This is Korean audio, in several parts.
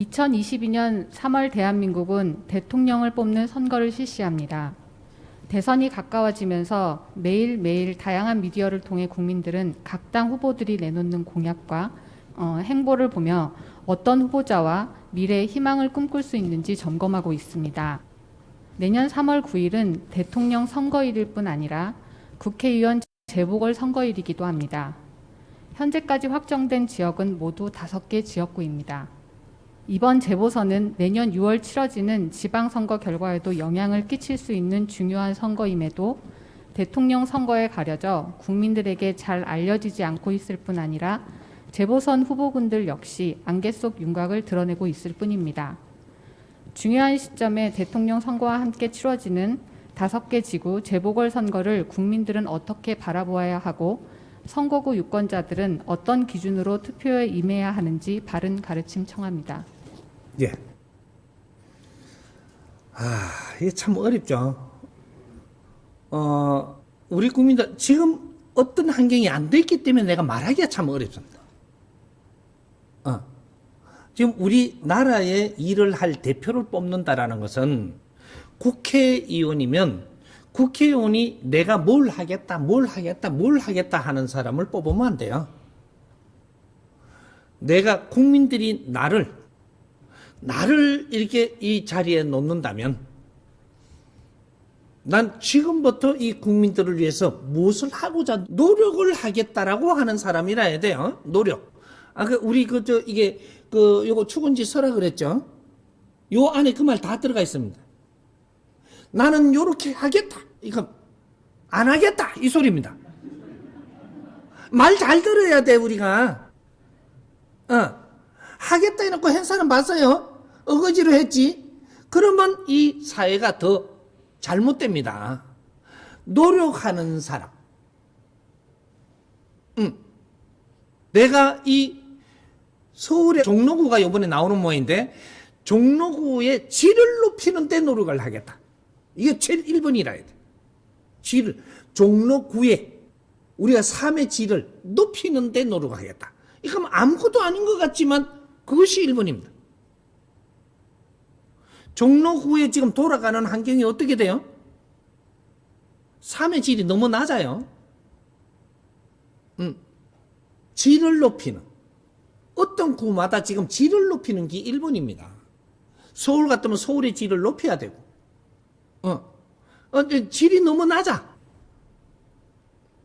2022년 3월 대한민국은 대통령을 뽑는 선거를 실시합니다. 대선이 가까워지면서 매일매일 다양한 미디어를 통해 국민들은 각 당 후보들이 내놓는 공약과 어, 행보를 보며 어떤 후보자와 미래의 희망을 꿈꿀 수 있는지 점검하고 있습니다. 내년 3월 9일은 대통령 선거일일 뿐 아니라 국회의원 재보궐 선거일이기도 합니다. 현재까지 확정된 지역은 모두 5개 지역구입니다. 이번 재보선은 내년 6월 치러지는 지방선거 결과에도 영향을 끼칠 수 있는 중요한 선거임에도 대통령 선거에 가려져 국민들에게 잘 알려지지 않고 있을 뿐 아니라 재보선 후보군들 역시 안개 속 윤곽을 드러내고 있을 뿐입니다. 중요한 시점에 대통령 선거와 함께 치러지는 다섯 개 지구 재보궐 선거를 국민들은 어떻게 바라보아야 하고 선거구 유권자들은 어떤 기준으로 투표에 임해야 하는지 바른 가르침 청합니다. 예. 아, 이게 참 어렵죠. 어, 우리 국민들, 지금 어떤 환경이 안 됐기 때문에 내가 말하기가 참 어렵습니다. 어. 지금 우리나라의 일을 할 대표를 뽑는다라는 것은 국회의원이면 국회의원이 내가 뭘 하겠다, 뭘 하겠다, 뭘 하겠다 하는 사람을 뽑으면 안 돼요. 내가 국민들이 나를 나를 이렇게 이 자리에 놓는다면 난 지금부터 이 국민들을 위해서 무엇을 하고자 노력을 하겠다라고 하는 사람이라야 돼요. 노력. 아, 그, 우리 그, 저, 이게, 그, 요거 축은지 서라 그랬죠? 요 안에 그 말 다 들어가 있습니다. 나는 요렇게 하겠다. 이거, 안 하겠다. 이 소리입니다. 말 잘 들어야 돼, 우리가. 어. 하겠다 해놓고 한 사람 봤어요? 어거지로 했지? 그러면 이 사회가 더 잘못됩니다. 노력하는 사람. 응. 내가 이 서울의 종로구가 이번에 나오는 모양인데, 종로구의 질을 높이는 데 노력을 하겠다. 이게 제일 1번이라 해야 돼. 질을, 종로구에 우리가 삶의 질을 높이는 데 노력하겠다. 이건 아무것도 아닌 것 같지만 그것이 1번입니다. 종로구에 지금 돌아가는 환경이 어떻게 돼요? 삶의 질이 너무 낮아요. 음, 질을 높이는. 어떤 구마다 지금 질을 높이는 게 1번입니다. 서울 같으면 서울의 질을 높여야 되고, 어, 어 질이 너무 낮아.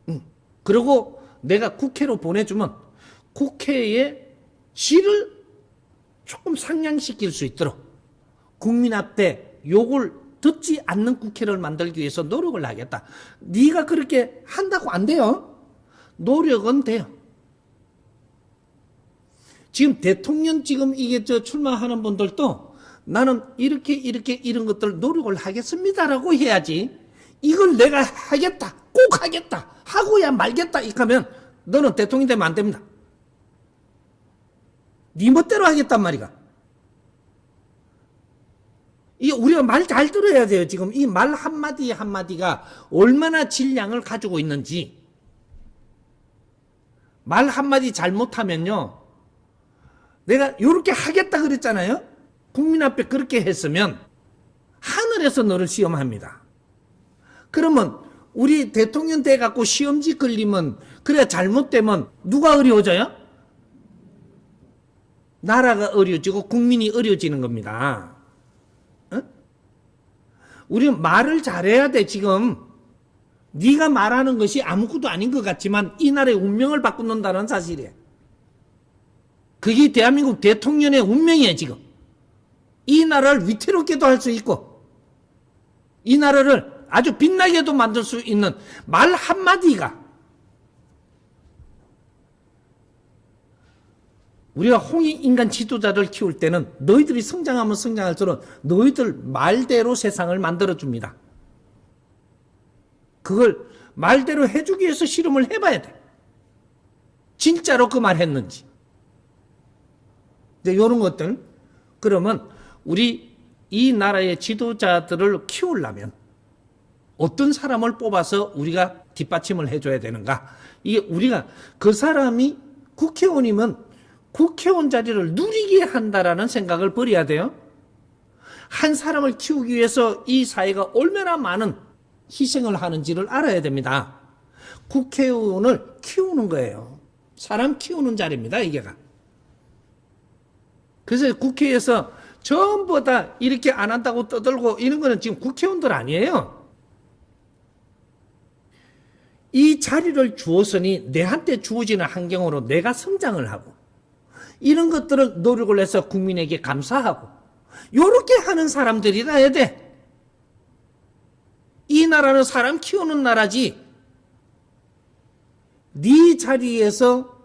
음, 그리고 내가 국회로 보내주면 국회의 질을 조금 상향시킬 수 있도록 국민 앞에 욕을 듣지 않는 국회를 만들기 위해서 노력을 하겠다. 네가 그렇게 한다고 안 돼요. 노력은 돼요. 지금 대통령 지금 이게 저 출마하는 분들도 나는 이렇게 이렇게 이런 것들 노력을 하겠습니다라고 해야지. 이걸 내가 하겠다. 꼭 하겠다. 하고야 말겠다. 이렇게 하면 너는 대통령 되면 안 됩니다. 네 멋대로 하겠단 말이가. 이 우리가 말 잘 들어야 돼요. 지금 이 말 한마디 한마디가 얼마나 질량을 가지고 있는지. 말 한마디 잘못하면요. 내가 이렇게 하겠다 그랬잖아요. 국민 앞에 그렇게 했으면 하늘에서 너를 시험합니다. 그러면 우리 대통령 돼 갖고 시험지 걸리면 그래 잘못되면 누가 어려워져요? 나라가 어려지고 국민이 어려지는 겁니다. 어? 우리는 말을 잘해야 돼 지금. 네가 말하는 것이 아무것도 아닌 것 같지만 이 나라의 운명을 바꾼다는 사실이에요. 그게 대한민국 대통령의 운명이에요 지금. 이 나라를 위태롭게도 할 수 있고 이 나라를 아주 빛나게도 만들 수 있는 말 한마디가 우리가 홍익 인간 지도자를 키울 때는 너희들이 성장하면 성장할수록 너희들 말대로 세상을 만들어줍니다. 그걸 말대로 해주기 위해서 실험을 해봐야 돼. 진짜로 그 말 했는지. 이제 이런 것들. 그러면 우리 이 나라의 지도자들을 키우려면 어떤 사람을 뽑아서 우리가 뒷받침을 해줘야 되는가? 이게 우리가 그 사람이 국회의원이면 국회의원 자리를 누리게 한다라는 생각을 버려야 돼요. 한 사람을 키우기 위해서 이 사회가 얼마나 많은 희생을 하는지를 알아야 됩니다. 국회의원을 키우는 거예요. 사람 키우는 자리입니다, 이게가. 그래서 국회에서 전부 다 이렇게 안 한다고 떠들고 이런 거는 지금 국회의원들 아니에요. 이 자리를 주었으니 내한테 주어지는 환경으로 내가 성장을 하고 이런 것들을 노력을 해서 국민에게 감사하고 요렇게 하는 사람들이라야 돼. 이 나라는 사람 키우는 나라지. 네 자리에서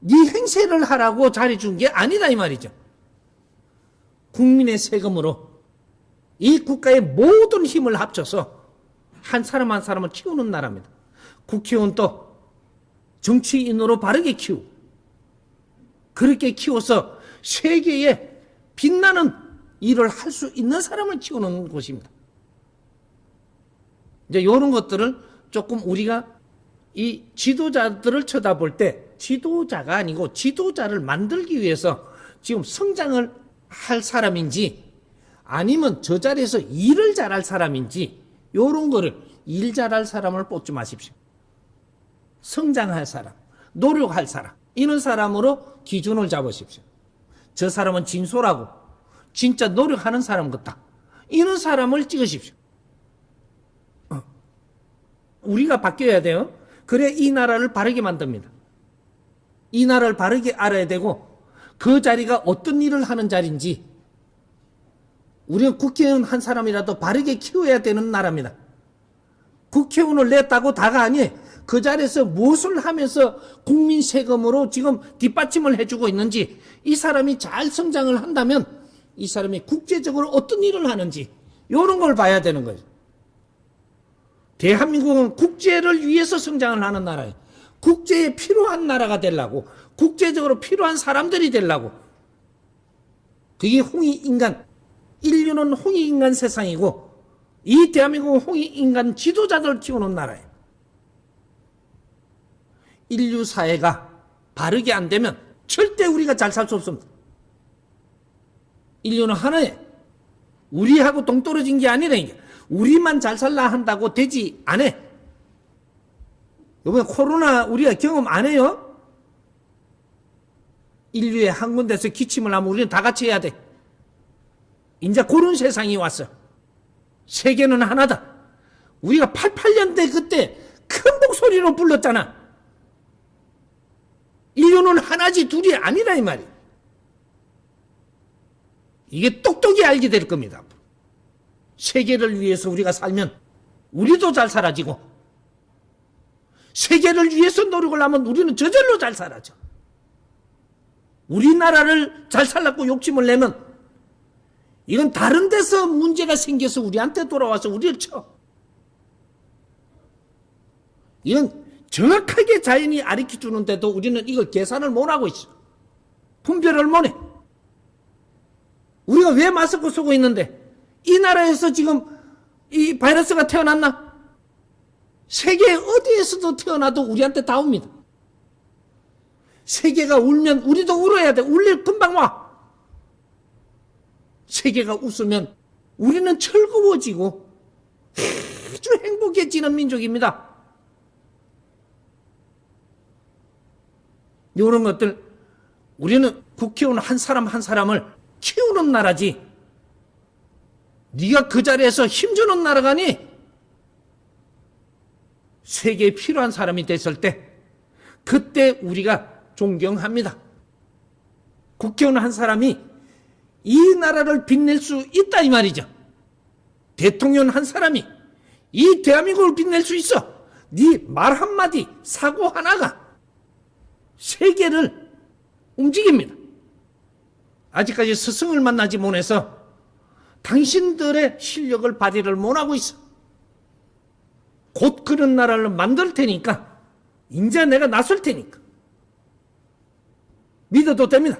네 행세를 하라고 자리 준 게 아니다 이 말이죠. 국민의 세금으로 이 국가의 모든 힘을 합쳐서 한 사람 한 사람을 키우는 나라입니다. 국회의원도 정치인으로 바르게 키우고 그렇게 키워서 세계에 빛나는 일을 할 수 있는 사람을 키우는 곳입니다. 이제 이런 것들을 조금 우리가 이 지도자들을 쳐다볼 때 지도자가 아니고 지도자를 만들기 위해서 지금 성장을 할 사람인지 아니면 저 자리에서 일을 잘할 사람인지 이런 거를 일 잘할 사람을 뽑지 마십시오. 성장할 사람, 노력할 사람, 이런 사람으로 기준을 잡으십시오. 저 사람은 진솔하고 진짜 노력하는 사람 같다. 이런 사람을 찍으십시오. 어. 우리가 바뀌어야 돼요. 그래 이 나라를 바르게 만듭니다. 이 나라를 바르게 알아야 되고 그 자리가 어떤 일을 하는 자리인지 우리는 국회의원 한 사람이라도 바르게 키워야 되는 나라입니다. 국회의원을 냈다고 다가 아니에요. 그 자리에서 무엇을 하면서 국민 세금으로 지금 뒷받침을 해주고 있는지 이 사람이 잘 성장을 한다면 이 사람이 국제적으로 어떤 일을 하는지 이런 걸 봐야 되는 거죠. 대한민국은 국제를 위해서 성장을 하는 나라예요. 국제에 필요한 나라가 되려고 국제적으로 필요한 사람들이 되려고 그게 홍익인간 인류는 홍익인간 세상이고 이 대한민국은 홍익인간 지도자들 키우는 나라예요. 인류 사회가 바르게 안 되면 절대 우리가 잘 살 수 없습니다. 인류는 하나에 우리하고 동떨어진 게 아니라 우리만 잘 살라 한다고 되지 않아. 이번에 코로나 우리가 경험 안 해요? 인류의 한 군데서 기침을 하면 우리는 다 같이 해야 돼. 이제 그런 세상이 왔어. 세계는 하나다. 우리가 88년대 그때 큰 목소리로 불렀잖아. 인류는 하나지 둘이 아니라 이 말이야. 이게 똑똑히 알게 될 겁니다. 세계를 위해서 우리가 살면 우리도 잘 살아지고 세계를 위해서 노력을 하면 우리는 저절로 잘 살아져. 우리나라를 잘 살라고 욕심을 내면 이건 다른 데서 문제가 생겨서 우리한테 돌아와서 우리를 쳐. 이건 정확하게 자연이 가르쳐 주는데도 우리는 이걸 계산을 못 하고 있어. 분별을 못 해. 우리가 왜 마스크 쓰고 있는데 이 나라에서 지금 이 바이러스가 태어났나? 세계 어디에서도 태어나도 우리한테 다 옵니다. 세계가 울면 우리도 울어야 돼. 울릴 금방 와. 세계가 웃으면 우리는 즐거워지고 아주 행복해지는 민족입니다. 이런 것들 우리는 국회의원 한 사람 한 사람을 키우는 나라지. 네가 그 자리에서 힘주는 나라가니 세계에 필요한 사람이 됐을 때 그때 우리가 존경합니다. 국회의원 한 사람이 이 나라를 빛낼 수 있다 이 말이죠. 대통령 한 사람이 이 대한민국을 빛낼 수 있어. 네 말 한마디, 사고 하나가 세계를 움직입니다. 아직까지 스승을 만나지 못해서 당신들의 실력을 발휘를 못하고 있어. 곧 그런 나라를 만들 테니까, 이제 내가 나설 테니까. 믿어도 됩니다.